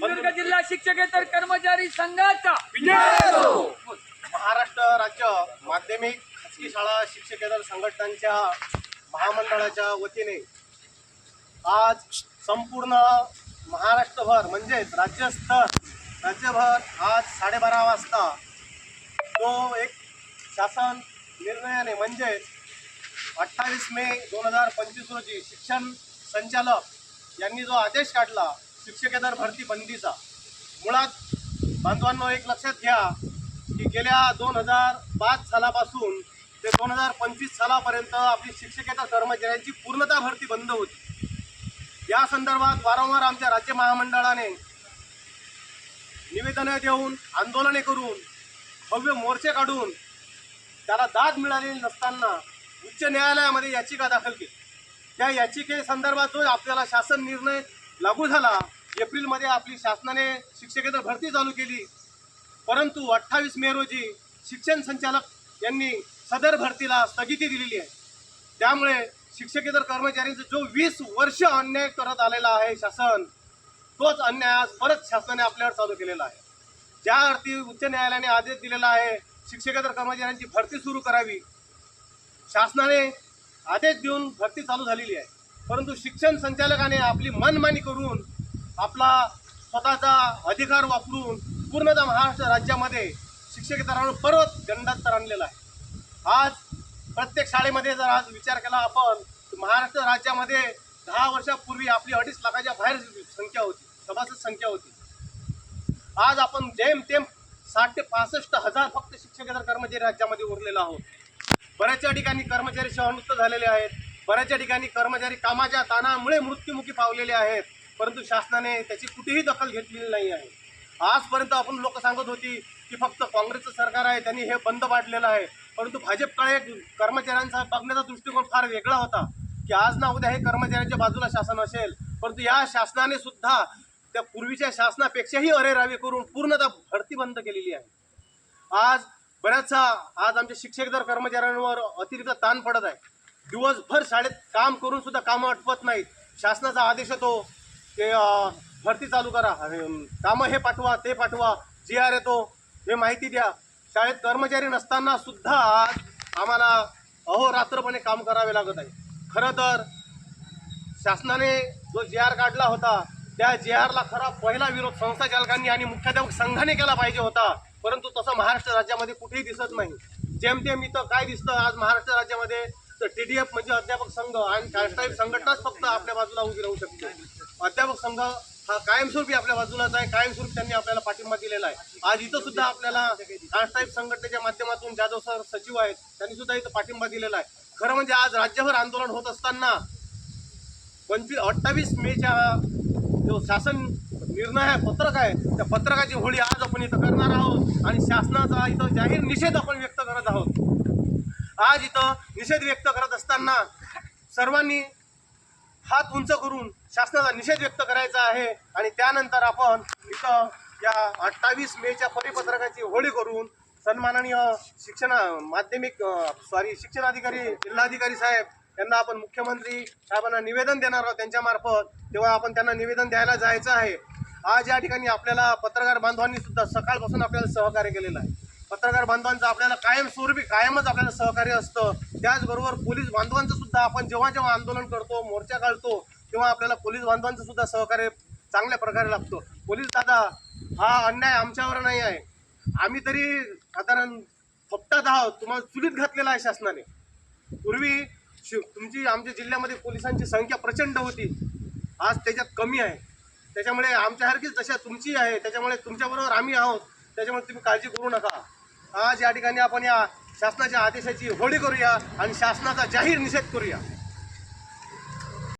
बगल जिल्हा शिक्षकेतर कर्मचारी संघाचा. महाराष्ट्र राज्य माध्यमिक खाजगी शाळा शिक्षकेतर संघटनांच्या महामंडळाच्या वतीने आज संपूर्ण महाराष्ट्रभर म्हणजेच राज्यस्तर राज्यभर आज साडेबारा वाजता तो एक शासन निर्णयाने म्हणजेच अठ्ठावीस मे दोन हजार पंचवीस रोजी शिक्षण संचालक यांनी जो आदेश काढला शिक्षकेतर भरती बंदीचा. मुळात बांधवांनो एक लक्षात घ्या की गेल्या दोन हजार पाच सालापासून ते दोन हजार पंचवीस सालापर्यंत आपली शिक्षकेतर कर्मचाऱ्यांची पूर्णतः भरती बंद होती. या संदर्भात वारंवार आमच्या राज्य महामंडळाने निवेदनं देऊन आंदोलने करून भव्य मोर्चे काढून त्याला दाद मिळालेली नसताना उच्च न्यायालयामध्ये याचिका दाखल केली. त्या याचिकेसंदर्भात जो आपल्याला शासन निर्णय लागू झाला एप्रिलमध्ये आपली शासनाने शिक्षकेतर भरती चालू केली. परंतु अठ्ठावीस मे रोजी शिक्षण संचालक यांनी सदर भरतीला स्थगिती दिलेली आहे. त्यामुळे शिक्षकेतर कर्मचाऱ्यांचा जो वीस वर्ष अन्याय करत आलेला आहे शासन तोच अन्याय आज परत शासनाने आपल्यावर चालू केलेला आहे. ज्या अर्थी उच्च न्यायालयाने आदेश दिलेला आहे शिक्षकेतर कर्मचाऱ्यांची भरती सुरू करावी. शासनाने आदेश देऊन भरती चालू झालेली आहे. परंतु शिक्षण संचालकाने आपली मनमानी करून आपला स्वतःचा अधिकार वापरून पूर्णतः महाराष्ट्र राज्यामध्ये शिक्षकेतरांवर परत तर आणलेला आहे. आज प्रत्येक शाळेमध्ये जर आज विचार केला आपण महाराष्ट्र राज्यामध्ये दहा वर्षापूर्वी आपली अडीच लाखाच्या बाहेर संख्या होती सभासद संख्या होती. आज आपण जेम तेम साठ ते पासष्ट हजार फक्त शिक्षकेतर कर्मचारी राज्यामध्ये उरलेला आहोत. बऱ्याचशा ठिकाणी कर्मचारी सेवानिवृत्त झालेले आहेत. बऱ्याचशा ठिकाणी कर्मचारी कामाच्या ताणामुळे मृत्युमुखी पावलेले आहेत. परंतु शासनाने त्याची कुठेही दखल घेतलेली नाही आहे. आजपर्यंत आपण लोक सांगत होती की फक्त काँग्रेसचं सरकार आहे त्यांनी हे बंद पाडलेलं आहे. परंतु भाजपकडे कर्मचाऱ्यांचा बघण्याचा दृष्टिकोन फार वेगळा होता की आज ना उद्या हे कर्मचाऱ्यांच्या बाजूला शासन असेल. परंतु या शासनाने सुद्धा त्या पूर्वीच्या शासनापेक्षाही अरेरावी करून पूर्णतः भरती बंद केलेली आहे. आज बऱ्याचसा आज आमच्या शिक्षकदर कर्मचाऱ्यांवर अतिरिक्त ताण पडत आहे. दिवसभर शाळेत काम करून सुद्धा कामं आटपत नाहीत. शासनाचा आदेश येतो. ते भरती चालू करा. कामं हे पाठवा ते पाठवा. जी आर येतो हे माहिती द्या. शाळेत कर्मचारी नसताना सुद्धा आज आम्हाला अहोरात्रपणे काम करावे लागत आहे. खरं तर शासनाने जो जी आर काढला होता त्या जी आरला खरा पहिला विरोध संस्था चालकांनी आणि मुख्याध्यापक संघाने केला पाहिजे होता. परंतु तसं महाराष्ट्र राज्यामध्ये कुठेही दिसत नाही. जेमतेम इथं काय दिसतं आज महाराष्ट्र राज्यामध्ये तर टी डी एफ म्हणजे अध्यापक संघ आणि संघटनाच फक्त आपल्या बाजूला उभी राहू शकते. अध्यापक संघ हा कायमस्वरूपी आपल्या बाजूलाच आहे. कायमस्वरूपी त्यांनी आपल्याला पाठिंबा दिलेला आहे. आज इथं सुद्धा आपल्याला राजसाहेब संघटनेच्या माध्यमातून जाधव सर सचिव आहेत. त्यांनी सुद्धा इथं पाठिंबा दिलेला आहे. खरं म्हणजे आज राज्यभर आंदोलन होत असताना पंचवीस अठ्ठावीस मेच्या जो शासन निर्णय आहे पत्रक आहे त्या पत्रकाची होळी आज आपण इथं करणार आहोत. आणि शासनाचा इथं जाहीर निषेध आपण व्यक्त करत आहोत. आज इथं निषेध व्यक्त करत असताना सर्वांनी हात उंच करून शासनाचा निषेध व्यक्त करायचा आहे आणि त्यानंतर आपण इथं या अठ्ठावीस मेच्या परिपत्रकाची होळी करून सन्माननीय शिक्षण माध्यमिक सॉरी शिक्षणाधिकारी जिल्हाधिकारी साहेब यांना आपण मुख्यमंत्री साहेबांना निवेदन देणार आहोत त्यांच्यामार्फत तेव्हा आपण त्यांना निवेदन द्यायला जायचं आहे. आज या ठिकाणी आपल्याला पत्रकार बांधवांनी सुद्धा सकाळपासून आपल्याला सहकार्य केलेलं आहे. पत्रकार बांधवांचं आपल्याला कायमस्वरूपी कायमच आपल्याला सहकार्य असतं. त्याचबरोबर पोलीस बांधवांचं सुद्धा आपण जेव्हा जेव्हा आंदोलन करतो मोर्चा काढतो किंवा आपल्याला पोलीस बांधवांचं सुद्धा सहकार्य चांगल्या प्रकारे लागतो. पोलीस दादा हा अन्याय आमच्यावर नाही आहे. आम्ही तरी साधारण फपटात आहोत. तुम्हाला चुलीत घातलेला आहे शासनाने. पूर्वी शि तुमची आमच्या जिल्ह्यामध्ये पोलिसांची संख्या प्रचंड होती. आज त्याच्यात कमी आहे. त्याच्यामुळे आमच्यासारखीच जशा तुमची आहे त्याच्यामुळे तुमच्याबरोबर आम्ही आहोत. त्याच्यामुळे तुम्ही काळजी करू नका. आज या ठिकाणी आपण या शासनाच्या आदेशाची होळी करूया आणि शासनाचा जाहीर निषेध करूया.